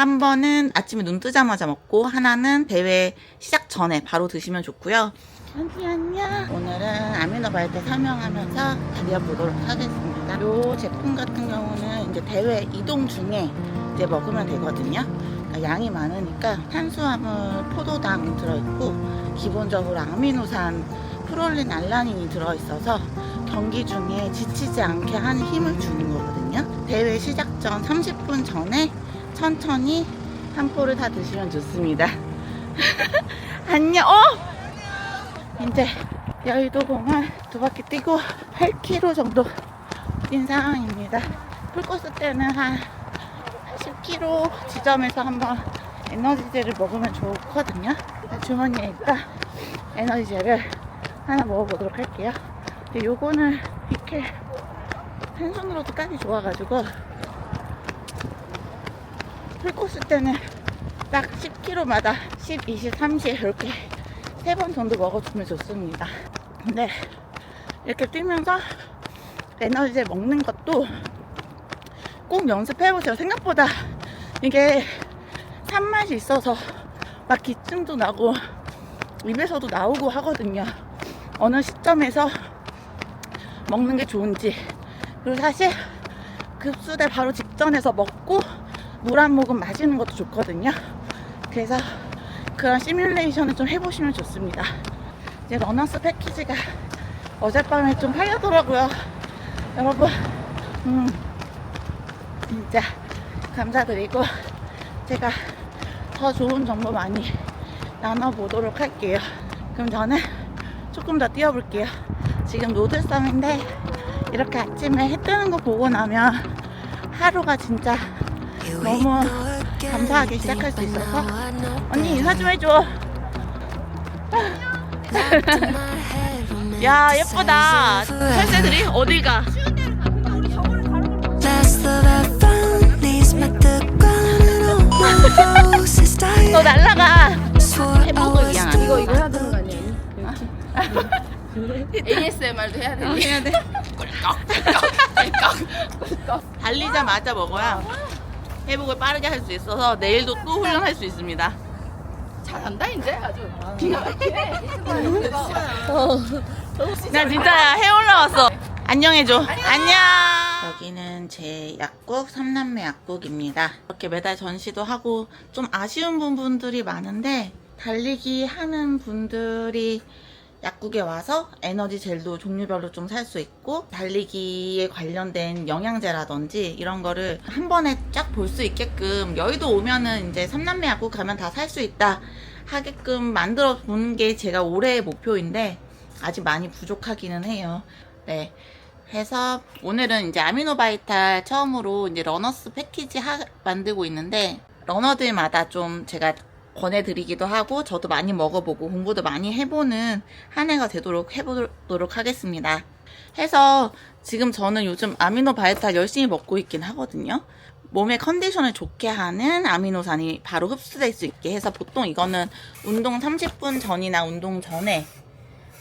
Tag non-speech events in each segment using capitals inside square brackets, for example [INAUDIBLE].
한 번은 아침에 눈 뜨자마자 먹고 하나는 대회 시작 전에 바로 드시면 좋고요. 안녕 안녕. 오늘은 아미노바이트 설명하면서 달려보도록 하겠습니다. 요 제품 같은 경우는 이제 대회 이동 중에 이제 먹으면 되거든요. 그러니까 양이 많으니까 탄수화물, 포도당 들어있고 기본적으로 아미노산, 프롤린, 알라닌이 들어있어서 경기 중에 지치지 않게 하는 힘을 주는 거거든요. 대회 시작 전 30분 전에 천천히 한 포를 다 드시면 좋습니다. [LAUGHS] 안녕. 어? 이제 여의도 공원 두 바퀴 뛰고 8km 정도 뛴 상황입니다. 풀코스 때는 한 10km 지점에서 한번 에너지젤을 먹으면 좋거든요. 주머니에 있다 에너지젤을 하나 먹어보도록 할게요. 요거는 이렇게 한 손으로도 까기 좋아가지고 풀코스 때는 딱 10km마다 10, 20, 30 이렇게 세 번 정도 먹어주면 좋습니다. 근데 이렇게 뛰면서 에너지젤 먹는 것도 꼭 연습해보세요. 생각보다 이게 산맛이 있어서 막 기침도 나고 입에서도 나오고 하거든요. 어느 시점에서 먹는 게 좋은지. 그리고 사실 급수대 바로 직전에서 먹고 물 한 모금 마시는 것도 좋거든요. 그래서 그런 시뮬레이션을 좀 해보시면 좋습니다. 이제 러너스 패키지가 어젯밤에 좀 팔렸더라고요. 여러분, 음, 진짜 감사드리고 제가 더 좋은 정보 많이 나눠보도록 할게요. 그럼 저는 조금 더 뛰어볼게요. 지금 노들섬인데 이렇게 아침에 해 뜨는 거 보고 나면 하루가 진짜 너무 감사하게 시작할 수 있어서 언니 인사 좀 해줘. [LAUGHS] 야 예쁘다. 철새들이 어딜 가? 너 날라가. 위한 too 이거 이거 해야 되는 거 아니야? ASMR도 [LAUGHS] 해야 되니? 해야 돼. [LAUGHS] 달리자마자 먹어야 회복을 빠르게 할 수 있어서 내일도 또 훈련할 수 있습니다. 잘한다 이제 아주 기가 막히네. 나 진짜야 해 올라왔어. 안녕해줘. 안녕. 여기는 제 약국 삼남매 약국입니다. 이렇게 매달 전시도 하고 좀 아쉬운 부분들이 많은데 달리기 하는 분들이 약국에 와서 에너지 젤도 종류별로 좀 살 수 있고 달리기에 관련된 영양제라든지 이런 거를 한 번에 쫙 볼 수 있게끔 여의도 오면은 이제 삼남매 약국 가면 다 살 수 있다 하게끔 만들어 보는 게 제가 올해의 목표인데 아직 많이 부족하기는 해요. 네. 해서 오늘은 이제 아미노바이탈 처음으로 이제 러너스 패키지 하- 만들고 있는데 러너들마다 좀 제가 권해드리기도 하고 저도 많이 먹어보고 공부도 많이 해보는 한 해가 되도록 해보도록 하겠습니다. 해서 지금 저는 요즘 아미노 바이탈 열심히 먹고 있긴 하거든요. 몸의 컨디션을 좋게 하는 아미노산이 바로 흡수될 수 있게 해서 보통 이거는 운동 30분 전이나 운동 전에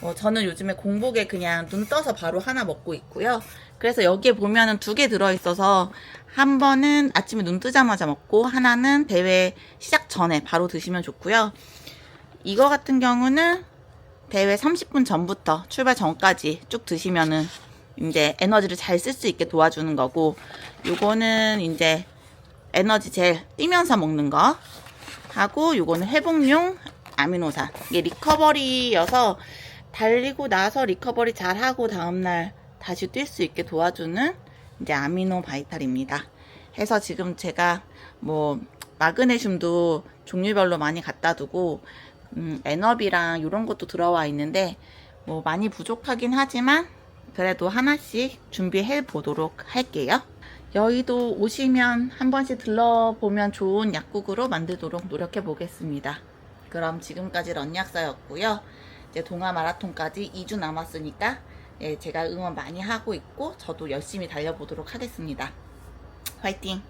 어, 저는 요즘에 공복에 그냥 눈 떠서 바로 하나 먹고 있고요. 그래서 여기에 보면은 두 개 들어있어서 한 번은 아침에 눈 뜨자마자 먹고 하나는 대회 시작 전에 바로 드시면 좋고요. 이거 같은 경우는 대회 30분 전부터 출발 전까지 쭉 드시면은 이제 에너지를 잘 쓸 수 있게 도와주는 거고 요거는 이제 에너지 젤 뛰면서 먹는 거 하고 요거는 회복용 아미노산 이게 리커버리여서 달리고 나서 리커버리 잘 하고 다음날 다시 뛸 수 있게 도와주는 이제 아미노 바이탈입니다. 해서 지금 제가 뭐 마그네슘도 종류별로 많이 갖다 두고 음, 에너비랑 이런 것도 들어와 있는데 뭐 많이 부족하긴 하지만 그래도 하나씩 준비해 보도록 할게요. 여의도 오시면 한 번씩 들러보면 좋은 약국으로 만들도록 노력해 보겠습니다. 그럼 지금까지 런약사였고요. 이제 동아 마라톤까지 2주 남았으니까 예, 제가 응원 많이 하고 있고 저도 열심히 달려보도록 하겠습니다. 화이팅!